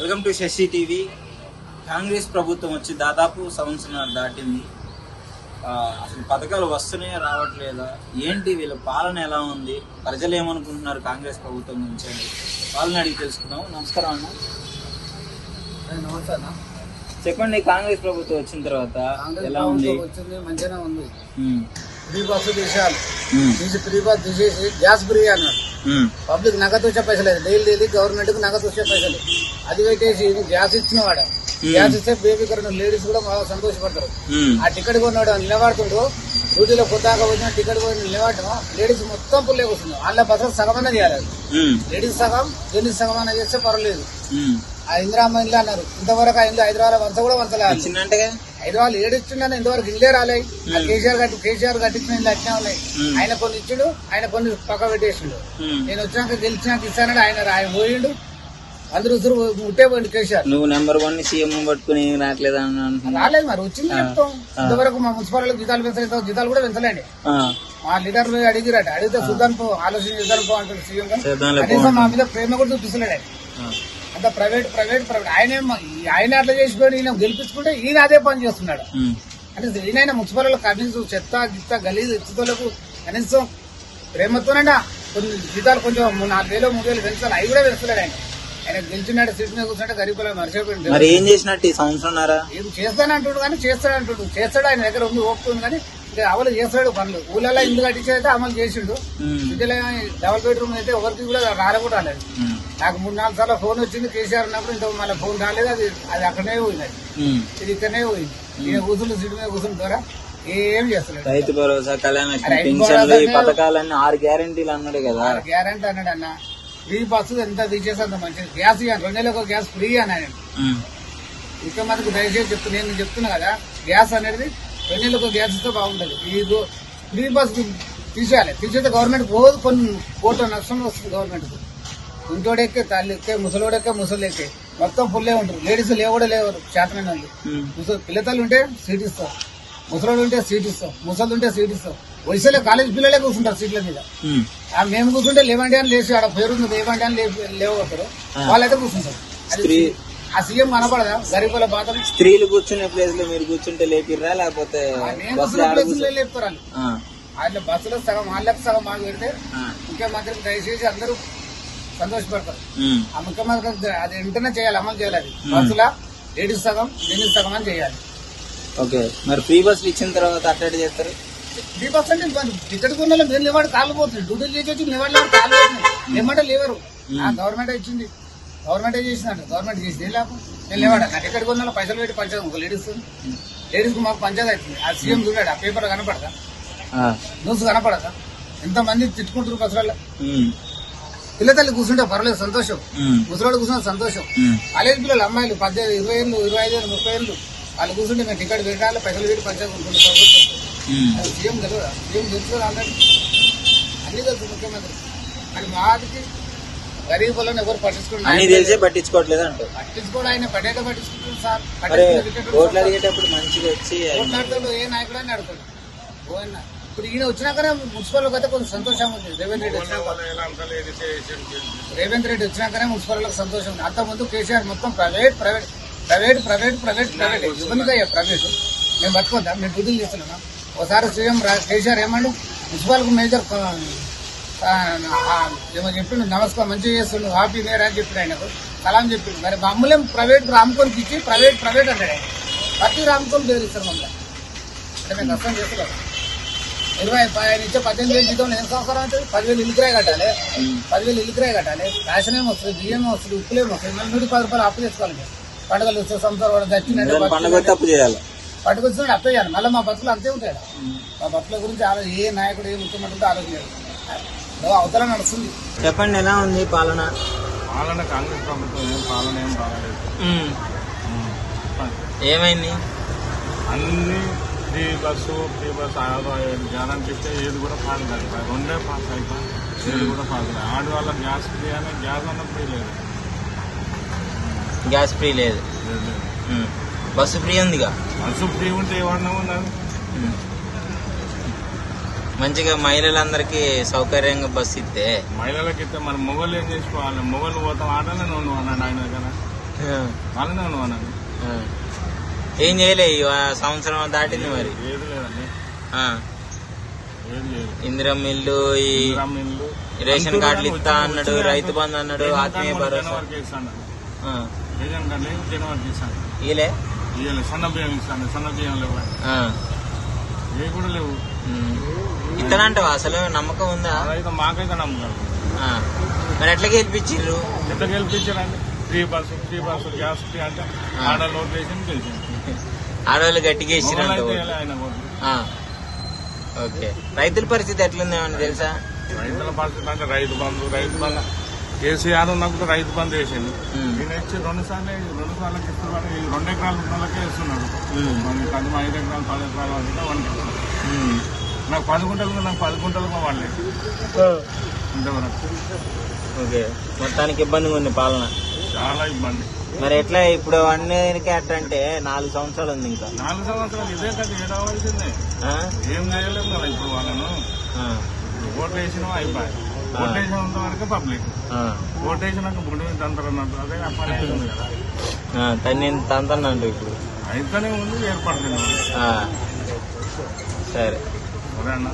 Welcome to Shashi TV. Congress ప్రభుత్వం వచ్చి దాదాపు సంవత్సరం దాటింది. అసలు పథకాలు వస్తున్నాయా రావట్లేదా? ఏంటి వీళ్ళ పాలన ఎలా ఉంది? ప్రజలు ఏమనుకుంటున్నారు కాంగ్రెస్ ప్రభుత్వం నుంచి అని వాళ్ళని అడిగి తెలుసుకుందాం. నమస్కారం అన్న. అన్న. చెప్పండి కాంగ్రెస్ ప్రభుత్వం వచ్చిన తర్వాత ఎలా ఉంది? మంచిగానే ఉంది. ఫ్రీ బస్సు తీసేయాలి ఫ్రీ బస్ తీసేసి గ్యాస్ ఫ్రీ అన్నాడు ఉమ్, పబ్లిక్ నగదు వచ్చే పైసలు లేదు. డైలీ డైలీ గవర్నమెంట్కు నగదు వచ్చే పైసలు. అది పెట్టేసి ఇది గ్యాస్ ఇచ్చిన వాడు. గ్యాస్ ఇస్తే బేబీ కరెంట్ లేడీస్ కూడా బాగా సంతోషపడతారు. ఆ టికెట్ కొన్నాడు నిలబడుతుండు. డ్యూటీలో కొద్దాక వచ్చిన టికెట్ కొని నిలబడటం లేడీస్ మొత్తం పుల్లే కూర్చుంది. వాళ్ళ బస్సు సగం అనేది చేయాలి లేడీస్ సగం జెంట్స్ సగం అనేది చేస్తే పర్వాలేదు. ఆ ఇందిరామ్మ ఇల్లు అన్నారు. ఇంతవరకు ఆ ఇల్లు హైదరాబాద్ వంచ కూడా వంచలేదు వచ్చిందంటగా? హైదరాబాద్ ఏడు ఇచ్చిండని ఇంతవరకు ఇల్లే రాలే. కేసీఆర్ గట్టి కేసీఆర్ కట్టించిన ఇల్లు అట్నే ఉన్నాయి. ఆయన కొన్ని ఇచ్చిండు ఆయన కొన్ని పక్క పెట్టేసిండు. నేను వచ్చినాక గెలిచినాక ఇస్తానని ఆయన ఆయన పోయిండు. అందరూ ఉసురు ముట్టే పోయిండు కేసీఆర్. నువ్వు నెంబర్ వన్ సీఎం పట్టుకుని రావట్లేదా రాలేదు మరి వచ్చింది చెప్తాం. ఇంతవరకు మా మున్సిపాలిటీ జీతాలు పెంచలేదు జీతాలు కూడా పెంచలేండి. మా లీడర్ అడిగిరట అడిగితే చూద్దాం పో ఆలోచన చేద్దాం పో సీఎం కనీసం మా మీద ప్రేమ కూడా చూపిస్తలేడు. ఆ, అంత ప్రైవేట్ ప్రైవేట్ ప్రైవేట్. ఆయన ఆయన అట్లా చేసిపోయాడు ఈయన గెలిపించుకుంటే ఈయన అదే పని చేస్తున్నాడు. అంటే ఈయన మున్సిపల్ కనీసం చెత్త గిత్త గలీజ్ ఎత్తుతోలకు కనీసం ప్రేమతోనైనా కొన్ని జీతాలు కొంచెం నాలుగు వేలు మూడు వేలు పెంచాలి. అవి కూడా పెంచలేడు ఆయన. ఆయన గెలిచినాడు సీట్ మీద కూర్చుంటే గరీబులు మర్చిపోయింది మరి ఏం చేసినట్టు ఈ సంవత్సరంన్నర ఏం చేస్తానంటుడు కానీ చేస్తాడంటుడు. చేస్తాడు ఆయన దగ్గర ఉంది ఓపుతుంది కానీ అమలు చేస్తాడు పనులు. ఊళ్ళలో ఇల్లు కట్టించి అయితే అమలు చేసిండు. సిటీలో డబల్ బెడ్రూమ్ అయితే ఎవరికి కూడా రాలే కూడా రాలేదు ఉమ్, నాకు మూడు నాలుగు సార్లు ఫోన్ వచ్చింది కేసీఆర్ ఉన్నప్పుడు ఇంత మళ్ళీ ఫోన్ రాలేదు అది అది అక్కడనే పోయింది. ఇది ఇక్కడనే పోయింది. ఈయన కూర్చుని సీటు మీద కూర్చుని ద్వారా ఏం చేస్తలేడు రైతు భరోసా కళ్యాణ పథకాలన్నీ ఆరు గ్యారంటీలు అన్నాడు కదా. గ్యారంటీ అన్నాడు అన్న. ఫ్రీ బస్సు ఎంత తీసేసి అంత మంచిది. గ్యాస్ ఇవ్వండి రెండు నెలలకు గ్యాస్ ఫ్రీ అని ఆయన ఇంకా మనకు దయచేసి చెప్తున్నా నేను చెప్తున్నా కదా గ్యాస్ అనేది రెండు నెలలకు గ్యాస్ ఇస్తే బాగుంటది. ఈ ఫ్రీ బస్ తీసేయాలి. తీసేస్తే గవర్నమెంట్ పోదు కొన్ని కోట్ల నష్టం వస్తుంది గవర్నమెంట్ ఇంటోడెక్కే తల్లి ఎక్కే ముసలోడెక్కే ముసలు ఎక్కే మొత్తం ఫుల్లే ఉంటారు లేడీస్ లేవడే లేవరు చేతనైన వాళ్ళు ముసలి పిల్లతల్లి ఉంటే సీట్ ఇస్తాం ముసలోడు ఉంటే సీట్ ఇస్తాం ముసలు ఉంటే సీట్ ఇస్తాం వయసులో కాలేజ్ పిల్లలే కూర్చుంటారు సీట్ల మీద. ఆ మేము కూర్చుంటే లేవండి అని లేచి ఆడ పేరుంది లేవండి అని లేవగొడతారు వాళ్ళైతే కూర్చుంటారు. ఆ సీఎం కనపడదా? గరీబుల బాధలు? స్త్రీలు కూర్చునే ప్లేస్లో మీరు కూర్చుంటే లేపిర్రా? లేకపోతే మేము లేపుతారు వాళ్ళు. బస్సులో సగం వాళ్ళకి సగం మాకు పెడితే ముఖ్యమంత్రికి దయచేసి అందరూ సంతోషపడతారు. ఆ ముఖ్యమంత్రి అది వెంటనే చేయాలి అమలు చేయాలి అది. బస్సులో లేడీస్ సగం జెంట్స్ సగం అని చేయాలి. ఓకే. మరి ఫ్రీ బస్సులు ఇచ్చిన తర్వాత అట్లా చేస్తారు? త్రీ పర్సెంట్ టికెట్ కొన్న మీరు లేవాడు కాలు పోతుంది డ్యూటీలు చేసి లేవాడు కాలు పోతుంది లేమంటే లేవరు. గవర్నమెంట్ ఇచ్చింది. గవర్నమెంట్ చేసినట్టు గవర్నమెంట్ చేసింది. ఏం లేకపోతే నేను లేవాడు? నా టికెట్ కొన్న పైసలు పెట్టి పంచాయతీ ఒక లేడీస్ లేడీస్కు మాకు పంచాయతీ అవుతుంది ఆ సీఎం చూడాడు? ఆ పేపర్ కనపడదా? న్యూస్ కనపడదా? ఎంతమంది తిట్టుకుంటారు బస్సులలో ఉమ్, పిల్ల తల్లి కూర్చుంటే పర్లేదు సంతోషం. ముసలాడు కూర్చుంటే సంతోషం. కాలేజ్ పిల్లలు అమ్మాయిలు పద్దెనిమిది ఇరవై ఏళ్ళు ఇరవై ఐదు ఏళ్ళు ముప్పై ఏళ్ళు వాళ్ళు కూర్చుంటే మేము టికెట్ పెట్టాలి పైసలు పెట్టి పంచాయతీ. అది సీఎం తెలియదా సీఎం తెలుసు ఆల్రెడీ? అన్ని తెలుసు ముఖ్యమంత్రి. మరి మాదికి గరీబులను ఎవరు పట్టించుకుంటారు తెలిసే పట్టించుకోవట్లేదు అంటారు. పట్టించుకోడు ఆయన పడేట పట్టించుకుంటారు సార్. ఓట్లు అడిగేటప్పుడు మంచిగా వచ్చి ఓట్లాడతాడు ఏ నాయకుడు అని అడుగుతాడు. ఇప్పుడు ఈయన వచ్చినాకనే మున్సిపల్ అయితే కొంచెం సంతోషంగా ఉంది. రేవంత్ రెడ్డి వచ్చినాక రేవంత్ రెడ్డి వచ్చినాకనే మున్సిపల్ సంతోషం ఉంది. అంత ముందు కేసీఆర్ మొత్తం private private private private private private. ఇవ్వనిగా private. మేము బతుకోద్దాం మేము డ్యూటీలు చేస్తున్నామా ఒకసారి సీఎం కేసీఆర్ ఏమండు? మున్సిపల్ మేజర్ ఏమో చెప్పిండు నమస్కారం మంచిగా చేస్తుండు హ్యాపీ నేర్ అని చెప్పిండు ఆయనకు. సలాం చెప్పిండు. మరి మమ్మల్ని ప్రైవేట్ రామ్కోన్కి ఇచ్చి ప్రైవేట్ ప్రైవేట్ ఆయన. ప్రతి రామ్కోన్ ఇస్తారు మమ్మల్ని. అంటే మేము నష్టం చేస్తున్నాం. ఇరవై ప- ఆయన ఇచ్చే పద్దెనిమిది వేలు జీతం నేను సంవత్సరం అంటే పదివేలు ఇల్లు కిరాయి కట్టాలి. పదివేలు ఇల్లు కిరాయి కట్టాలి. రేషన్ ఏమో వస్తుంది? బియ్యం వస్తుంది? ఉప్పులేమో వస్తుంది? మళ్ళీ నూటి పది రూపాయలు అప్పు చేసుకోవాలి. పండుగలు వస్తే సంవత్సరం వస్తే అప్పు చేయాలి. పట్టుకొచ్చినప్పుడు అప్పు చేయాలి. మళ్ళీ మా బతుకులు అంతే ఉంటాయి. ఆడ. మా బతుకుల గురించి ఆలో ఏ నాయకుడు ఏ ముఖ్యమంత్రి ఆలోచించాడు. అవతల నడుస్తుంది. చెప్పండి ఎలా ఉంది పాలన? పాలన కాంగ్రెస్ ప్రభుత్వం ఏం పాలన ఏం బాగాలేదు. ఏమైంది? అన్ని free bus free bus guarantee ఇస్తే ఏది కూడా పాస్ కాదు. రెండే పాస్ అయిపోయి ఏది కూడా పాస్ కాదు. ఆడవాళ్ళ గ్యాస్ ఫ్రీ అని గ్యాస్ అన్న ఫ్రీ లేదు. గ్యాస్ ఫ్రీ లేదు. బస్సు ఫ్రీ ఉందిగా? బస్సు ఫ్రీ ఉంటే ఏమన్నా ఉన్నది ఉమ్. మంచిగా మహిళలందరికీ సౌకర్యంగా బస్సు ఇస్తే. మహిళలకి ఇస్తే మన మొగలు ఏం చేసుకోవాలి? మొగలు పోతాం ఆటనే నువ్వు అన్నాడు ఆయన ఆ, వాళ్ళనే ఉన్నాను ఆ. ఏం చేయలే ఈ సంవత్సరం దాటింది మరి. ఏది లేదండి. ఆ, ఇల్లు ఈ ఇల్లు. రేషన్ కార్డులు ఇస్తా అన్నాడు రైతు బంధు అన్నాడు ఆత్మీయ భరోసా. జనవరికి ఇస్తాను ఆ, రేషన్ కార్డు లేదు జనవరికి ఇస్తాను ఇయలే ఇవ్వలేదు సన్న బియ్యం ఇస్తాను సన్న బియ్యం లేవు. ఆ, ఏ కూడా లేవు. ఇతనంటావా? అసలు నమ్మకం ఉందా? అదైతే మాకైతే నమ్మకాలు ఆ, మరి ఎట్లా గెలిపించిర్రు? ఎంత గెలిపించారండి free bus free bus gas free అంటే. ఆడ లోడ్ వేసి గెలిచింది. ఆడవాళ్ళు గట్టిగా ఇచ్చిరంట అయితే ఓట్లు. ఆయన ఓట్లు. ఆ, ఓకే. రైతుల పరిస్థితి ఎట్లుంది ఏమన్నా తెలుసా? రైతుల పరిస్థితి అంటే రైతు బంధు రైతు బంధు. కేసీఆర్ ఉన్నప్పుడు రైతు బంధు వేసిండు. ఉమ్. ఈయన ఇచ్చి రెండు సార్లు రెండు సార్లకి ఇస్తున్నాడు ఈ రెండు ఎకరాలు ఉన్న వాళ్ళకే ఇస్తున్నాడు. మరి కనుమ ఐదు ఎకరాలు పది ఎకరాలు అంటే వన్ ఉమ్. నాకు పది గుంటలు ఉంది, నాకు పది గుంటలు ఇంతవరకు ఓకే. మొత్తానికి ఇబ్బందిగా ఉంది పాలన. చాలా ఇబ్బంది. మరి ఎట్లా ఇప్పుడు అన్నిటికీ అట్లా అంటే నాలుగు సంవత్సరాలు ఉంది ఇంకా. నాలుగు సంవత్సరాలు ఇదే కదా ఏడవలసిందే. ఆ? ఏం చేయలేము కదా ఇప్పుడు వాళ్ళను. ఓట్లు వేసినా అయిపోయి ఓట్లు వేసినంత వరకు పబ్లిక్. ఓట్లు వేసినాక బుడి అన్నట్టు అదే పని అవుతుంది కదా. ఆ, తను నేను తంతన్నంటు ఇప్పుడు. అయితేనే ఉంది ఏర్పడుతుంది. సరే సరే అన్న